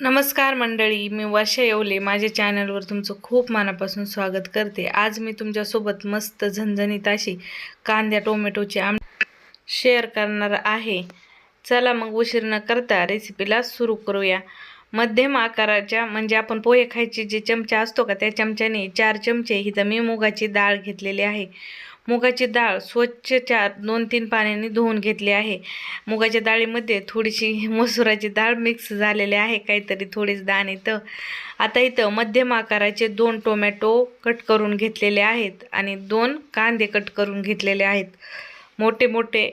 नमस्कार मंडळी मी वर्षा येवले. माझ्या चॅनलवर तुमचं खूप मनापासून स्वागत करते. आज मी तुमच्यासोबत मस्त झणझणीत अशी कांद्या टोमॅटोची आम शेअर करणार आहे. चला मग उशीर न करता रेसिपीला सुरू करूया. मध्यम आकाराच्या म्हणजे आपण पोहे खायची जे चमचा असतो का त्या चमच्याने चार चमचे हिथं मी मुगाची डाळ घेतलेली आहे. मुगाची डाळ स्वच्छ चार दोन तीन पाण्याने धुवून घेतली आहे. मुगाच्या डाळीमध्ये थोडीशी मसुराची डाळ मिक्स झालेली आहे. काहीतरी थोडीच दाणे तर. आता इथं मध्यम आकाराचे दोन टोमॅटो कट करून घेतलेले आहेत आणि दोन कांदे कट करून घेतलेले आहेत. मोठे मोठे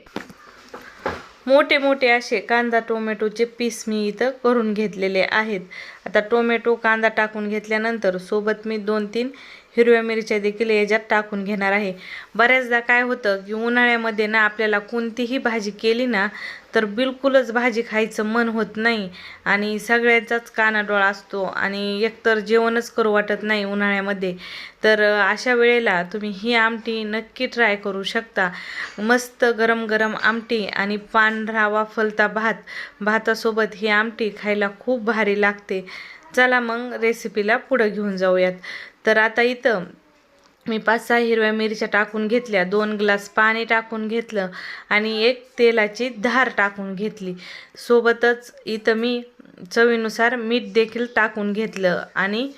मोठे मोठे असे कांदा टोमॅटोचे पीस मी इथं करून घेतलेले आहेत. आता टोमॅटो कांदा टाकून घेतल्यानंतर सोबत मी दोन तीन हिरव्या मिरच्या देखील याच्यात टाकून घेणार आहे. बऱ्याचदा काय होतं की उन्हाळ्यामध्ये ना आपल्याला कोणतीही भाजी केली ना तर बिलकुलच भाजी खायचं मन होत नाही आणि सगळ्याचाच कानाडोळा असतो आणि एकतर जेवणच करू वाटत नाही उन्हाळ्यामध्ये. तर अशा वेळेला तुम्ही ही आमटी नक्की ट्राय करू शकता. मस्त गरम गरम आमटी आणि पांढरा वाफलता भात भातासोबत ही आमटी खायला खूप भारी लागते. चला मग रेसिपीला पुढं घेऊन जाऊयात. तर आता इथं मी पाच सहा हिरव्या मिरच्या टाकून घेतल्या दोन ग्लास पाणी टाकून घेतलं आणि एक तेलाची धार टाकून घेतली. सोबतच इथं मी चवीनुसार मीठ देखील टाकून घेतलं आणि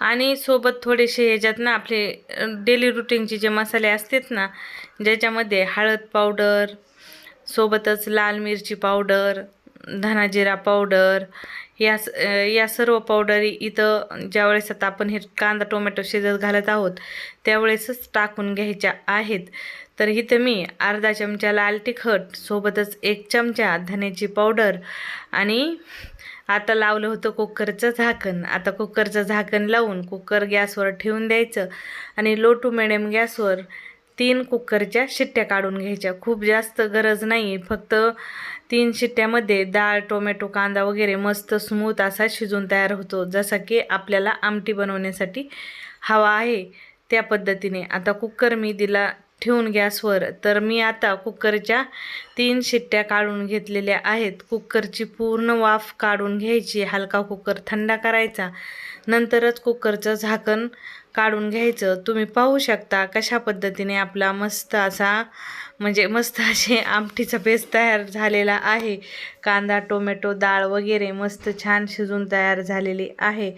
आणि सोबत थोडेसे ह्याच्यात ना आपले डेली रुटीनचे जे मसाले असतात ना ज्याच्यामध्ये हळद पावडर सोबतच लाल मिरची पावडर धनाजिरा पावडर या या सर्व पावडरी इथं ज्यावेळेस आता आपण हे कांदा टोमॅटो शिजत घालत आहोत त्यावेळेसच टाकून घ्यायच्या आहेत. तर इथं मी अर्धा चमचा लाल तिखट सोबतच एक चमचा धन्याची पावडर आणि आता लावलं होतं कुकरचं झाकण. आता कुकरचं झाकण लावून कुकर गॅसवर ठेवून द्यायचं आणि लो टू मिडियम गॅसवर तीन कुकरच्या शिट्ट्या काढून घ्यायच्या. खूप जास्त गरज नाही फक्त तीन शिट्ट्यामध्ये डाळ टोमॅटो कांदा वगैरे मस्त स्मूथ असा शिजून तयार होतो. जसा की आपल्याला आमटी बनवण्यासाठी हवा आहे त्या पद्धतीने. आता कुकर मी दिला ठेवून गॅसवर. तर मी आता कुकरच्या तीन शिट्ट्या काढून घेतलेल्या आहेत. कुकरची पूर्ण वाफ काढून घ्यायची. हलका कुकर थंडा करायचा. नंतरच कुकरचं झाकण काढून घ्यायचं. तुम्ही पाहू शकता कशा पद्धतीने आपला मस्त असा म्हणजे मस्त असे आमटीचा पेस्ट तयार झालेला आहे. कांदा टोमॅटो डाळ वगैरे मस्त छान शिजून तयार झालेली आहे.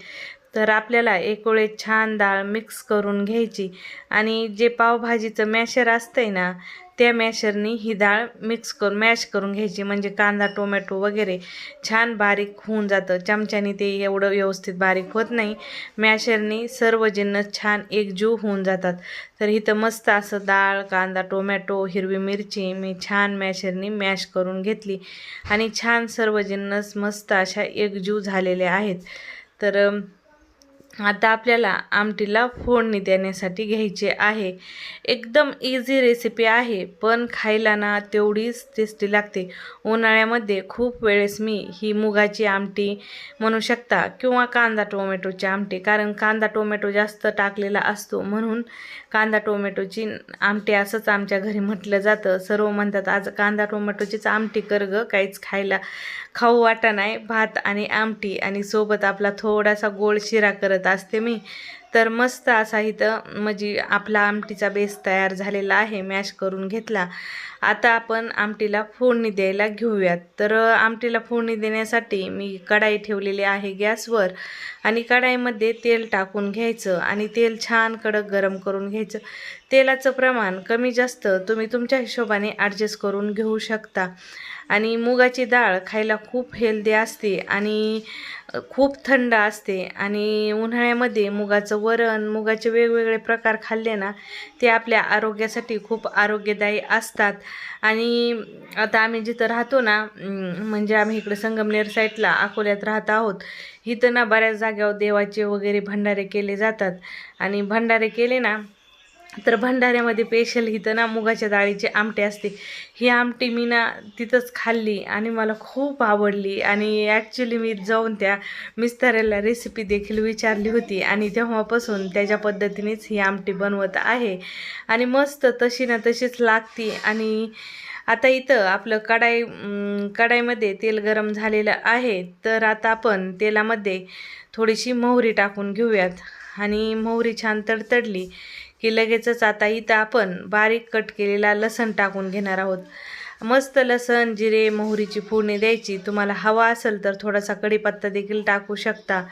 तर आपल्याला एक छान डाळ मिक्स करून घ्यायची. आणि जे पावभाजीचं मॅशर असतंय ना त्या मॅशरनी ही डाळ मिक्स करून मॅश करून घ्यायची. म्हणजे कांदा टोमॅटो वगैरे छान बारीक होऊन जातं. चमच्याने ते एवढं व्यवस्थित बारीक होत नाही. मॅशरनी सर्व जिन्नस छान एकजीव होऊन जातात. तर इथं मस्त असं डाळ कांदा टोमॅटो हिरवी मिरची मी छान मॅशरनी मॅश करून घेतली. आणि छान सर्व जिन्नस मस्त अशा एकजीव झालेल्या आहेत. तर आता आपल्याला आमटीला फोडणी देण्यासाठी घ्यायचे आहे. एकदम इझी रेसिपी आहे पण खायला ना तेवढीच टेस्टी लागते. उन्हाळ्यामध्ये खूप वेळेस मी ही मुगाची आमटी म्हणू शकता किंवा कांदा टोमॅटोची आमटी कारण कांदा टोमॅटो जास्त टाकलेला असतो म्हणून कांदा टोमॅटोची आमटी असंच आमच्या घरी म्हटलं जातं. सर्व म्हणतात आज कांदा टोमॅटोचीच आमटी कर गं काहीच खायला खाऊ वाटा नाही भात आणि आमटी आणि सोबत आपला थोडासा गोड शिरा करत असते मी. तर मस्त असा इथं म्हणजे आपला आमटीचा बेस तयार झालेला आहे मॅश करून घेतला. आता आपण आमटीला फोडणी द्यायला घेऊयात. तर आमटीला फोडणी देण्यासाठी मी कढाई ठेवलेली आहे गॅसवर आणि कढाईमध्ये तेल टाकून घ्यायचं आणि तेल छान कडक गरम करून घ्यायचं. तेलाचं प्रमाण कमी जास्त तुम्ही तुमच्या हिशोबाने ॲडजस्ट करून घेऊ शकता. आणि मुगाची डाळ खायला खूप हेल्दी असते आणि खूप थंड असते. आणि उन्हाळ्यामध्ये मुगाचं वरण मुगाचे वेगवेगळे प्रकार खाल्ले ना ते आपल्या आरोग्यासाठी खूप आरोग्यदायी असतात. आणि आता आम्ही जिथं राहतो ना म्हणजे आम्ही इकडे संगमनेर साईडला अकोल्यात राहत आहोत इथं ना बऱ्याच जाग्यावर देवाचे वगैरे भंडारे केले जातात. आणि भंडारे केले ना तर भंडाऱ्यामध्ये स्पेशल इथं ना मुगाच्या डाळीची आमटी असते. ही आमटी मी ना तिथंच खाल्ली आणि मला खूप आवडली. आणि ॲक्च्युली मी जाऊन त्या मिस्ताऱ्याला रेसिपी देखील विचारली होती आणि तेव्हापासून त्याच्या पद्धतीनेच ही आमटी बनवत आहे. आणि मस्त तशी ना तशीच लागती. आणि आता इथं आपलं कढाई कढाईमध्ये तेल गरम झालेलं आहे. तर आता आपण तेलामध्ये थोडीशी मोहरी टाकून घेऊयात. आणि मोहरी छान तडतडली की लगेचच आता इथं आपण बारीक कट केलेला लसण टाकून घेणार आहोत. मस्त लसण जिरे मोहरीची फोडणी द्यायची. तुम्हाला हवा असेल तर थोडासा कढीपत्ता देखील टाकू शकता.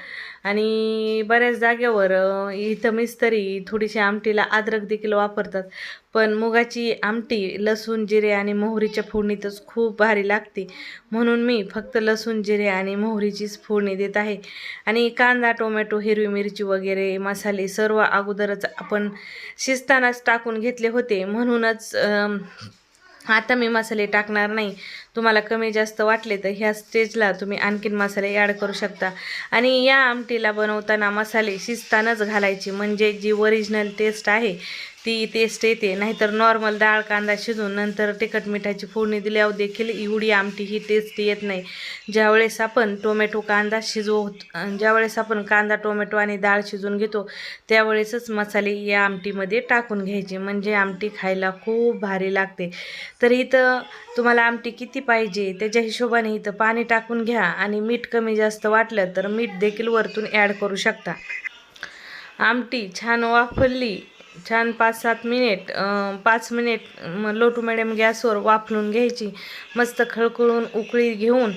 आणि बऱ्याच जागेवर इथं मिस्तरी थोडीशी आमटीला अद्रक देखील वापरतात. पण मुगाची आमटी लसूण जिरे आणि मोहरीच्या फोडणीतच खूप भारी लागते. म्हणून मी फक्त लसूण जिरे आणि मोहरीचीच फोडणी देत आहे. आणि कांदा टोमॅटो हिरवी मिरची वगैरे मसाले सर्व अगोदरच आपण शिजतानाच टाकून घेतले होते. म्हणूनच आता मी मसाले टाकणार नाही. तुम्हाला कमी जास्त वाटले तर ह्या स्टेजला तुम्ही आणखीन मसाले ॲड करू शकता. आणि या आमटीला बनवताना मसाले शिजतानाच घालायचे. म्हणजे जी ओरिजिनल टेस्ट आहे ती टेस्ट येते. नाहीतर नॉर्मल डाळ कांदा शिजून नंतर तिखट मिठाची फोडणी दिल्यावर देखील एवढी आमटी ही टेस्ट येत नाही. ज्यावेळेस आपण टोमॅटो कांदा शिजवत ज्यावेळेस आपण कांदा टोमॅटो आणि डाळ शिजवून घेतो त्यावेळेसच मसाले या आमटीमध्ये टाकून घ्यायचे. म्हणजे आमटी खायला खूप भारी लागते. तर इथं तुम्हाला आमटी किती पाहिजे त्याच्या हिशोबाने इथं पाणी टाकून घ्या आणि मीठ कमी जास्त वाटलं तर मीठ देखील वरतून ॲड करू शकता. आमटी छान वाफरली छान पाच सात मिनिट पाच मिनिट मग लोटू मॅडम गॅसवर वाफलून घ्यायची मस्त खळखळून उकळी घेऊन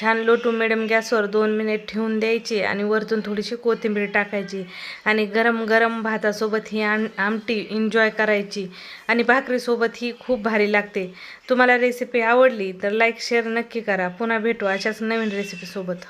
छान लोटू मॅडम गॅसवर दोन मिनिट ठेवून द्यायची आणि वरतून थोडीशी कोथिंबीर टाकायची आणि गरम गरम भातासोबत ही आम आमटी एन्जॉय करायची आणि भाकरीसोबत ही खूप भारी लागते. तुम्हाला रेसिपी आवडली तर लाईक शेअर नक्की करा. पुन्हा भेटू अशाच नवीन रेसिपीसोबत